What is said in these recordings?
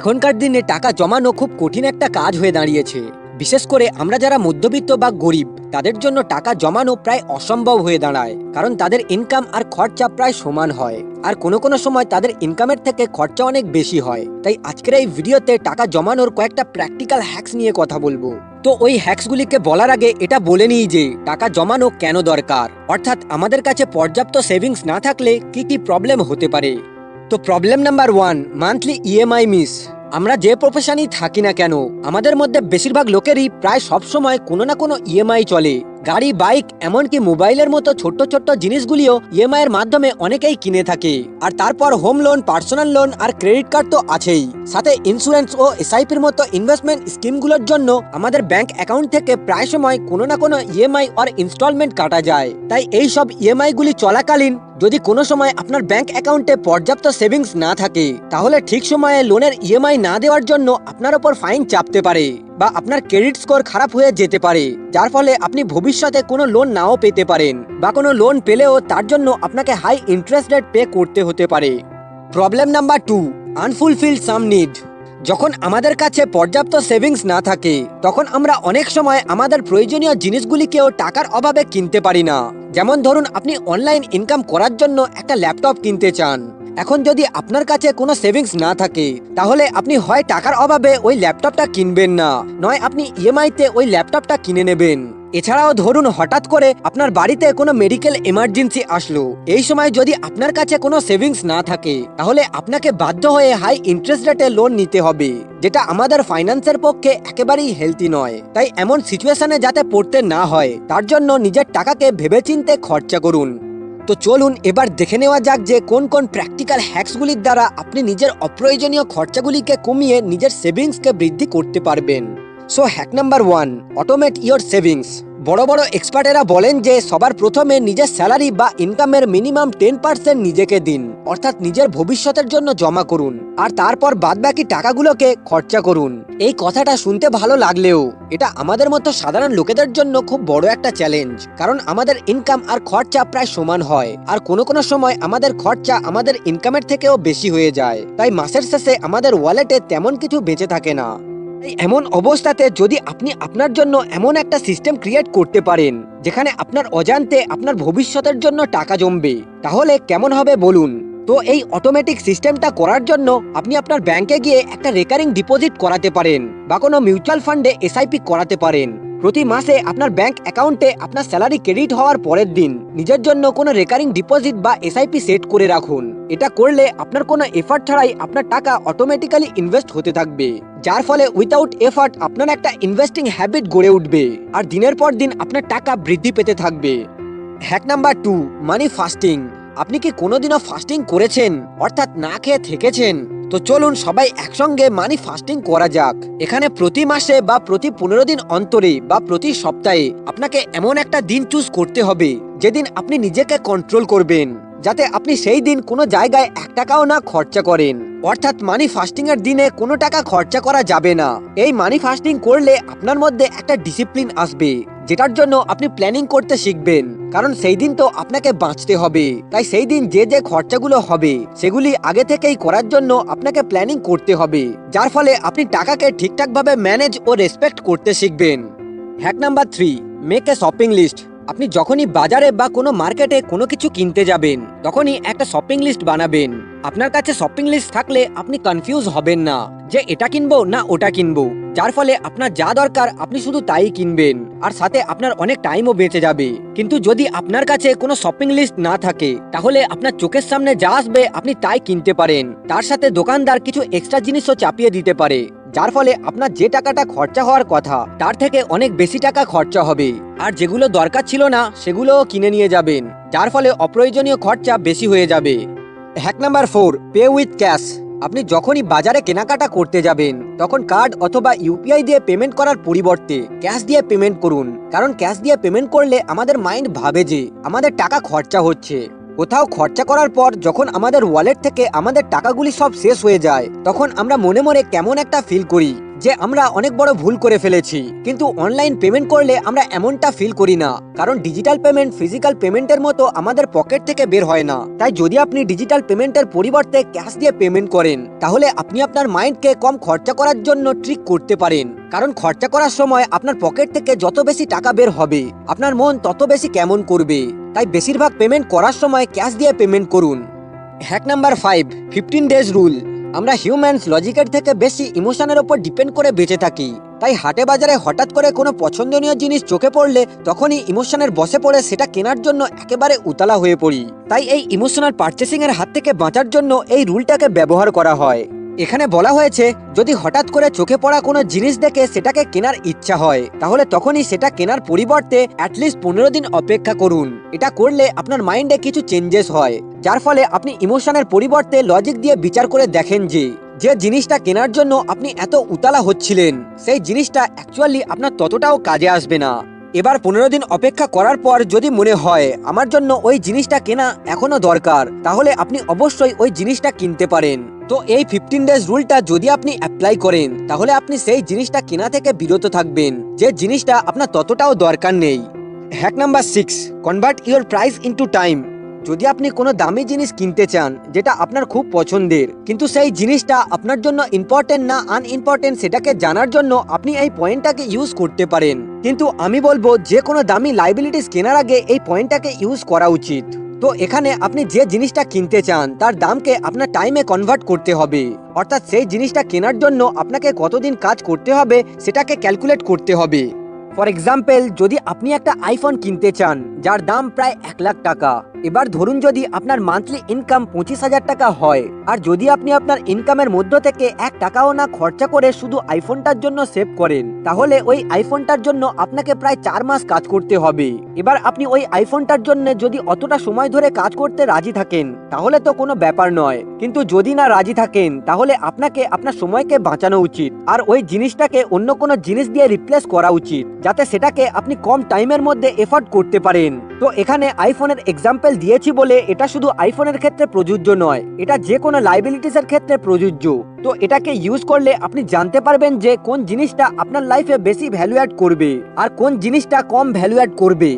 এখনকার দিনে টাকা জমানো খুব কঠিন একটা কাজ হয়ে দাঁড়িয়েছে। বিশেষ করে আমরা যারা মধ্যবিত্ত বা গরিব, তাদের জন্য টাকা জমানো প্রায় অসম্ভব হয়ে দাঁড়ায়, কারণ তাদের ইনকাম আর খরচা প্রায় সমান হয়। আর কোনো কোনো সময় তাদের ইনকামের থেকে খরচা অনেক বেশি হয়। তাই আজকের এই ভিডিওতে টাকা জমানোর কয়েকটা প্র্যাকটিক্যাল হ্যাক্স নিয়ে কথা বলব। তো ওই হ্যাক্সগুলিকে বলার আগে এটা বলে নিই যে, টাকা জমানো কেন দরকার? অর্থাৎ আমাদের কাছে পর্যাপ্ত সেভিংস না থাকলে কি কি প্রবলেম হতে পারে? তো problem number one monthly EMI miss আমরা যে প্রফেশনই থাকি না কেন, আমাদের মধ্যে বেশিরভাগ লোকেরই প্রায় সবসময় কোনো না কোনো ইএমআই চলে। গাড়ি, বাইক, এমনকি মোবাইলের মতো ছোট্ট ছোট্ট জিনিসগুলিও ইএমআই এর মাধ্যমে অনেকেই কিনে থাকে। আর তারপর হোম লোন পার্সোনাল লোন আর ক্রেডিট কার্ড তো আছেই। সাথে ইন্স্যুরেন্স ও এসআইপির মতো ইনভেস্টমেন্ট স্কিমগুলোর জন্য আমাদের ব্যাংক অ্যাকাউন্ট থেকে প্রায় সময় কোনো না কোনো ইএমআই আর ইনস্টলমেন্ট কাটা যায়। তাই এই সব ইএমআই গুলি চলাকালীন যদি কোনো সময় আপনার ব্যাংক অ্যাকাউন্টে পর্যাপ্ত সেভিংস না থাকে, তাহলে ঠিক সময়ে লোনের ইএমআই না দেওয়ার জন্য আপনার ওপর ফাইন চাপতে পারে। বা আপনার ক্রেডিট স্কোর খারাপ হয়ে যেতে পারে, যার ফলে আপনি ভবিষ্যতে কোনো লোন নাও পেতে পারেন বা কোনো লোন পেলেও তার জন্য আপনাকে হাই ইন্টারেস্ট রেট পে করতে হতে পারে। Problem number two unfulfil some need যখন আমাদের কাছে পর্যাপ্ত সেভিংস না থাকে, তখন আমরা অনেক সময় আমাদের প্রয়োজনীয় জিনিসগুলিকেও টাকার অভাবে কিনতে পারি না। যেমন ধরুন, আপনি অনলাইন ইনকাম করার জন্য একটা ল্যাপটপ কিনতে চান। এখন যদি আপনার কাছে কোনো সেভিংস না থাকে, তাহলে আপনি হয় টাকার অভাবে ওই ল্যাপটপটা কিনবেন না, নয় আপনি ইএমআইতে ওই ল্যাপটপটা কিনে নেবেন। এছাড়াও ধরুন হঠাৎ করে আপনার বাড়িতে কোনো মেডিকেল এমার্জেন্সি আসলো, এই সময় যদি আপনার কাছে কোনো সেভিংস না থাকে, তাহলে আপনাকে বাধ্য হয়ে হাই ইন্টারেস্ট রেটে লোন নিতে হবে, যেটা আমাদের ফাইন্যান্সের পক্ষে একেবারেই হেলদি নয়। তাই এমন সিচুয়েশনে যাতে পড়তে না হয়, তার জন্য নিজের টাকাকে ভেবেচিন্তে খরচা করুন। তো চলুন এবার দেখে নেওয়া যাক যে কোন কোন প্র্যাকটিক্যাল হ্যাক্সগুলির দ্বারা আপনি নিজের অপ্রয়োজনীয় খরচাগুলিকে কমিয়ে নিজের সেভিংসকে বৃদ্ধি করতে পারবেন। So hack number one automate your savings বড় বড় এক্সপার্টেরা বলেন যে সবার প্রথমে নিজের স্যালারি বা ইনকামের মিনিমাম টেন পার্সেন্ট নিজেকে দিন, অর্থাৎ নিজের ভবিষ্যতের জন্য জমা করুন। আর তারপর বাদবাকি টাকাগুলোকে খরচা করুন। এই কথাটা শুনতে ভালো লাগলেও, এটা আমাদের মতো সাধারণ লোকেদের জন্য খুব বড় একটা চ্যালেঞ্জ কারণ আমাদের ইনকাম আর খরচা প্রায় সমান হয়। আর কোনো কোনো সময় আমাদের খরচা আমাদের ইনকামের থেকেও বেশি হয়ে যায়। তাই মাসের শেষে আমাদের ওয়ালেটে তেমন কিছু বেঁচে থাকে না। এমন অবস্থাতে যদি আপনি আপনার জন্য এমন একটা সিস্টেম ক্রিয়েট করতে পারেন, যেখানে আপনার অজান্তে আপনার ভবিষ্যতের জন্য টাকা জমবে, তাহলে কেমন হবে বলুন? তো এই অটোমেটিক সিস্টেমটা করার জন্য আপনি আপনার ব্যাংকে গিয়ে একটা রেকারিং ডিপোজিট করাতে পারেন, বা কোনো মিউচুয়াল ফান্ডে এসআইপি করাতে পারেন। প্রতি মাসে আপনার ব্যাংক অ্যাকাউন্টে আপনার স্যালারি ক্রেডিট হওয়ার পরের দিন নিজের জন্য কোনো রেকারিং ডিপোজিট বা এসআইপি সেট করে রাখুন। এটা করলে আপনার কোনো এফার্ট ছাড়াই আপনার টাকা অটোমেটিক্যালি ইনভেস্ট হতে থাকবে। যার ফলে উইথাউট এফার্ট আপনার একটা ইনভেস্টিং হ্যাবিট গড়ে উঠবে আর দিনের পর দিন আপনার টাকা বৃদ্ধি পেতে থাকবে। Hack number two money fasting আপনি কি কোনোদিনও ফাস্টিং করেছেন? অর্থাৎ না খেয়ে থেকেছেন? তো চলুন সবাই একসঙ্গে মানি ফাস্টিং করা যাক। এখানে প্রতি মাসে বা প্রতি পনেরো দিন অন্তরে বা প্রতি সপ্তাহে আপনাকে এমন একটা দিন চুজ করতে হবে, যেদিন আপনি নিজেকে কন্ট্রোল করবেন। যাতে আপনি সেই দিন কোনো জায়গায় এক টাকাও না খরচা করেন। অর্থাৎ মানি ফাস্টিং এর দিনে কোনো টাকা খরচা করা যাবে না। এই মানি ফাস্টিং করলে আপনার মধ্যে একটা ডিসিপ্লিন আসবে, যেটার জন্য আপনি প্ল্যানিং করতে শিখবেন। কারণ সেই দিন তো আপনাকে বাঁচতে হবে। তাই সেই দিন যে যে খরচাগুলো হবে, সেগুলি আগে থেকেই করার জন্য আপনাকে প্ল্যানিং করতে হবে। যার ফলে আপনি টাকাকে ঠিকঠাকভাবে ম্যানেজ ও রেসপেক্ট করতে শিখবেন। Hack number three, make a shopping list. আপনি যখনই বাজারে বা কোনো মার্কেটে কোনো কিছু কিনতে যাবেন, তখনই একটা শপিং লিস্ট বানাবেন। আপনার কাছে শপিং লিস্ট থাকলে আপনি কনফিউজ হবেন না যে এটা কিনবো না ওটা কিনবো। যার ফলে আপনার যা দরকার আপনি শুধু তাই কিনবেন, আর সাথে আপনার অনেক টাইমও বেঁচে যাবে। কিন্তু যদি আপনার কাছে কোনো শপিং লিস্ট না থাকে, তাহলে আপনার চোখের সামনে যা আসবে আপনি তাই কিনতে পারেন। তার সাথে দোকানদার কিছু এক্সট্রা জিনিসও চাপিয়ে দিতে পারে। যার ফলে আপনার যে টাকাটা খরচা হওয়ার কথা, তার থেকে অনেক বেশি টাকা খরচা হবে। আর যেগুলো দরকার ছিল না, সেগুলোও কিনে নিয়ে যাবেন, যার ফলে অপ্রয়োজনীয় খরচা বেশি হয়ে যাবে। Hack number four, pay with cash. আপনি যখনই বাজারে কেনাকাটা করতে যাবেন, তখন কার্ড অথবা ইউপিআই দিয়ে পেমেন্ট করার পরিবর্তে ক্যাশ দিয়ে পেমেন্ট করুন। কারণ ক্যাশ দিয়ে পেমেন্ট করলে আমাদের মাইন্ড ভাবে যে আমাদের টাকা খরচা হচ্ছে। কোথাও খরচা করার পর যখন আমাদের ওয়ালেট থেকে আমাদের টাকাগুলি সব শেষ হয়ে যায়, তখন আমরা মনে মনে কেমন একটা ফিল করি যে আমরা অনেক বড় ভুল করে ফেলেছি। কিন্তু অনলাইন পেমেন্ট করলে আমরা এমনটা ফিল করি না, কারণ ডিজিটাল পেমেন্ট ফিজিক্যাল পেমেন্টের মতো আমাদের পকেট থেকে বের হয় না। তাই যদি আপনি ডিজিটাল পেমেন্টের পরিবর্তে ক্যাশ দিয়ে পেমেন্ট করেন, তাহলে আপনি আপনার মাইন্ডকে কম খরচা করার জন্য ট্রিক করতে পারেন। কারণ খরচা করার সময় আপনার পকেট থেকে যত বেশি টাকা বের হবে, আপনার মন তত বেশি কেমন করবে। তাই বেশিরভাগ পেমেন্ট করার সময় ক্যাশ দিয়ে পেমেন্ট করুন। Hack number five fifteen days rule আমরা হিউম্যানস লজিকের থেকে বেশি ইমোশনের ওপর ডিপেন্ড করে বেঁচে থাকি। তাই হাটে বাজারে হঠাৎ করে কোনো পছন্দনীয় জিনিস চোখে পড়লে তখনই ইমোশনের বসে পড়ে সেটা কেনার জন্য একেবারে উতলা হয়ে পড়ি। তাই এই ইমোশনাল পার্চেসিং এর হাত থেকে বাঁচার জন্য এই রুলটাকে ব্যবহার করা হয়। এখানে বলা হয়েছে, যদি হঠাৎ করে চোখে পড়া কোনো জিনিস দেখে সেটাকে কেনার ইচ্ছা হয়, তাহলে তখনই সেটা কেনার পরিবর্তে অ্যাটলিস্ট পনেরো দিন অপেক্ষা করুন। এটা করলে আপনার মাইন্ডে কিছু চেঞ্জেস হয়, যার ফলে আপনি ইমোশনের পরিবর্তে লজিক দিয়ে বিচার করে দেখেন যে যে জিনিসটা কেনার জন্য আপনি এত উতালা হচ্ছিলেন, সেই জিনিসটা অ্যাকচুয়ালি আপনার ততটাও কাজে আসবে না। এবার পনেরো দিন অপেক্ষা করার পর যদি মনে হয় আমার জন্য ওই জিনিসটা কেনা এখনও দরকার, তাহলে আপনি অবশ্যই ওই জিনিসটা কিনতে পারেন। তো এই ফিফটিন ডেজ রুলটা যদি আপনি অ্যাপ্লাই করেন, তাহলে আপনি সেই জিনিসটা কেনা থেকে বিরত থাকবেন, যে জিনিসটা আপনার ততটাও দরকার নেই। Hack number six convert your price into time যদি আপনি কোনো দামি জিনিস কিনতে চান, যেটা আপনার খুব পছন্দের, কিন্তু সেই জিনিসটা আপনার জন্য ইম্পর্টেন্ট না আনইম্পর্টেন্ট সেটাকে জানার জন্য আপনি এই পয়েন্টটাকে ইউজ করতে পারেন। কিন্তু আমি বলব, যে কোনো দামি লাইবিলিটিস কেনার আগে এই পয়েন্টটাকে ইউজ করা উচিত। তো এখানে আপনি যে জিনিসটা কিনতে চান, তার দামকে আপনার টাইমে কনভার্ট করতে হবে। অর্থাৎ সেই জিনিসটা কেনার জন্য আপনাকে কতদিন কাজ করতে হবে, সেটাকে ক্যালকুলেট করতে হবে। ফর এক্সাম্পল যদি আপনি একটা আইফোন কিনতে চান, যার দাম প্রায় এক লাখ টাকা, এবার ধরুন যদি আপনার মান্থলি ইনকাম পঁচিশ হাজার টাকা হয়, আর যদি আপনি আপনার ইনকামের মধ্য থেকে এক টাকাও না খরচা করে শুধু আইফোনটার জন্য সেভ করেন, তাহলে ওই আইফোনটার জন্য আপনাকে প্রায় চার মাস কাজ করতে হবে। এবার আপনি ওই আইফোনটার জন্য যদি অতটা সময় ধরে কাজ করতে রাজি থাকেন, তাহলে তো কোনো ব্যাপার নয়। কিন্তু যদি না রাজি থাকেন, তাহলে আপনাকে আপনার সময়কে বাঁচানো উচিত, আর ওই জিনিসটাকে অন্য কোনো জিনিস দিয়ে রিপ্লেস করা উচিত যাতে সেটাকে আপনি কম টাইমের মধ্যে এফোর্ড করতে পারেন। তো এখানে আইফোনের এক্সাম্পল দিয়েছি বলে এটা শুধু আইফোনের ক্ষেত্রে প্রযোজ্য নয়, এটা যে কোনো লাইবিলিটিসের ক্ষেত্রে প্রযোজ্য। তো এটাকে ইউজ করলে আপনি জানতে পারবেন যে কোন জিনিসটা আপনার লাইফে বেশি ভ্যালু অ্যাড করবে আর কোন জিনিসটা কম ভ্যালু অ্যাড করবে।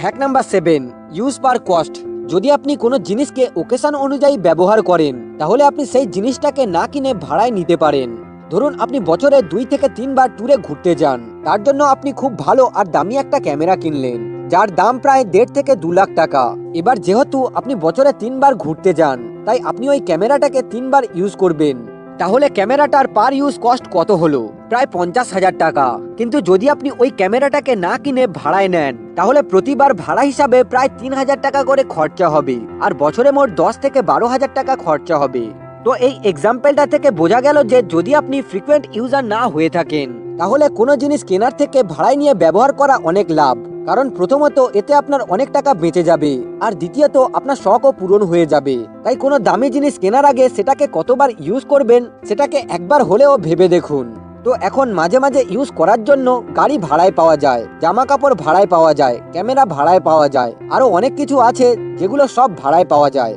Hack number seven use per cost যদি আপনি কোনো জিনিসকে ওকেশন অনুযায়ী ব্যবহার করেন, তাহলে আপনি সেই জিনিসটাকে না কিনে ভাড়ায় নিতে পারেন। ধরুন আপনি বছরে দুই থেকে তিনবার ট্যুরে ঘুরতে যান। তার জন্য আপনি খুব ভালো আর দামি একটা ক্যামেরা কিনলেন, যার দাম প্রায় দেড় থেকে দু লাখ টাকা। এবার যেহেতু আপনি বছরে তিনবার ঘুরতে যান, তাই আপনি ওই ক্যামেরাটাকে তিনবার ইউজ করবেন। তাহলে ক্যামেরাটার পার ইউজ কস্ট কত হলো? প্রায় পঞ্চাশ হাজার টাকা। কিন্তু যদি আপনি ওই ক্যামেরাটাকে না কিনে ভাড়ায় নেন, তাহলে প্রতিবার ভাড়া হিসাবে প্রায় তিন হাজার টাকা করে খরচা হবে, আর বছরে মোট দশ থেকে বারো হাজার টাকা খরচা হবে। তো এই এক্সাম্পলটা থেকে বোঝা গেল যে যদি আপনি ফ্রিকোয়েন্ট ইউজার না হয়ে থাকেন, তাহলে কোনো জিনিস কেনার থেকে ভাড়ায় নিয়ে ব্যবহার করা অনেক লাভ। কারণ প্রথমত, এতে আপনার অনেক টাকা বেঁচে যাবে, আর দ্বিতীয়ত, আপনার শখও পূরণ হয়ে যাবে। তাই কোনো দামি জিনিস কেনার আগে সেটাকে কতবার ইউজ করবেন, সেটাকে একবার হলেও ভেবে দেখুন। তো এখন মাঝে মাঝে ইউজ করার জন্য গাড়ি ভাড়ায় পাওয়া যায় জামা কাপড় ভাড়ায় পাওয়া যায়, ক্যামেরা ভাড়ায় পাওয়া যায় আরও অনেক কিছু আছে যেগুলো সব ভাড়ায় পাওয়া যায়।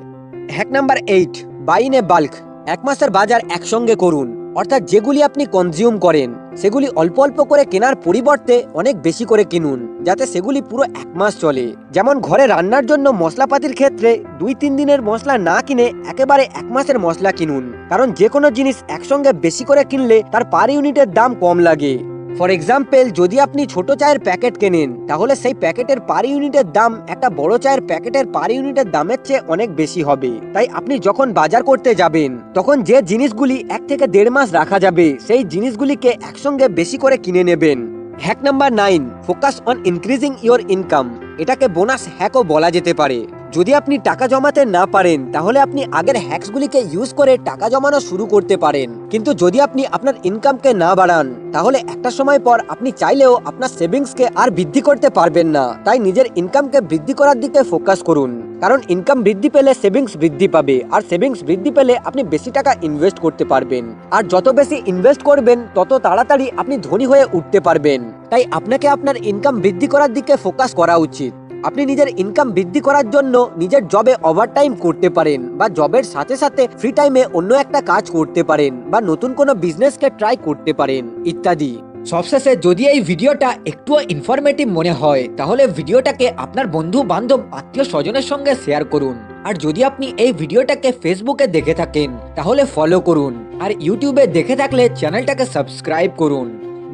Hack number eight buy in bulk এক মাসের বাজার একসঙ্গে করুন। অর্থাৎ যেগুলি আপনি কনজিউম করেন, সেগুলি অল্প অল্প করে কেনার পরিবর্তে অনেক বেশি করে কিনুন, যাতে সেগুলি পুরো এক মাস চলে। যেমন ঘরে রান্নার জন্য মশলাপাতির ক্ষেত্রে দুই তিন দিনের মশলা না কিনে একেবারে এক মাসের মশলা কিনুন, কারণ যে কোনো জিনিস একসঙ্গে বেশি করে কিনলে তার পার ইউনিটের দাম কম লাগে। ফর এক্সাম্পল যদি আপনি ছোট চায়ের প্যাকেট কেনেন, তাহলে সেই প্যাকেটের পার ইউনিটের দাম একটা বড় চায়ের প্যাকেটের পার ইউনিটের দামের চেয়ে অনেক বেশি হবে। তাই আপনি যখন বাজার করতে যাবেন, তখন যে জিনিসগুলি এক থেকে দেড় মাস রাখা যাবে, সেই জিনিসগুলিকে একসঙ্গে বেশি করে কিনে নেবেন। Hack number nine focus on increasing your income এটাকে বোনাস হ্যাকও বলা যেতে পারে। যদি আপনি টাকা জমাতে না পারেন, তাহলে আপনি আগের হ্যাক্সগুলিকে ইউজ করে টাকা জমানো শুরু করতে পারেন। কিন্তু যদি আপনি আপনার ইনকামকে না বাড়ান, তাহলে একটা সময় পর আপনি চাইলেও আপনার সেভিংসকে আর বৃদ্ধি করতে পারবেন না। তাই নিজের ইনকামকে বৃদ্ধি করার দিকে ফোকাস করুন। কারণ ইনকাম বৃদ্ধি পেলে সেভিংস বৃদ্ধি পাবে, আর সেভিংস বৃদ্ধি পেলে আপনি বেশি টাকা ইনভেস্ট করতে পারবেন। আর যত বেশি ইনভেস্ট করবেন, তত তাড়াতাড়ি আপনি ধনী হয়ে উঠতে পারবেন। তাই আপনাকে আপনার ইনকাম বৃদ্ধি করার দিকে ফোকাস করা উচিত। আপনি নিজের ইনকাম বৃদ্ধি করার জন্য নিজের জবে ওভারটাইম করতে পারেন বা জবের সাথে সাথে ফ্রি টাইমে অন্য একটা কাজ করতে পারেন বা নতুন কোনো বিজনেসকে ট্রাই করতে পারেন, ইত্যাদি। সবশেষে যদি এই ভিডিওটা একটুও ইনফরমেটিভ মনে হয়, তাহলে ভিডিওটাকে আপনার বন্ধু বান্ধব আত্মীয় স্বজনের সঙ্গে শেয়ার করুন। আর যদি আপনি এই ভিডিওটাকে ফেসবুকে দেখে থাকেন, তাহলে ফলো করুন। আর ইউটিউবে দেখে থাকলে চ্যানেলটাকে সাবস্ক্রাইব করুন।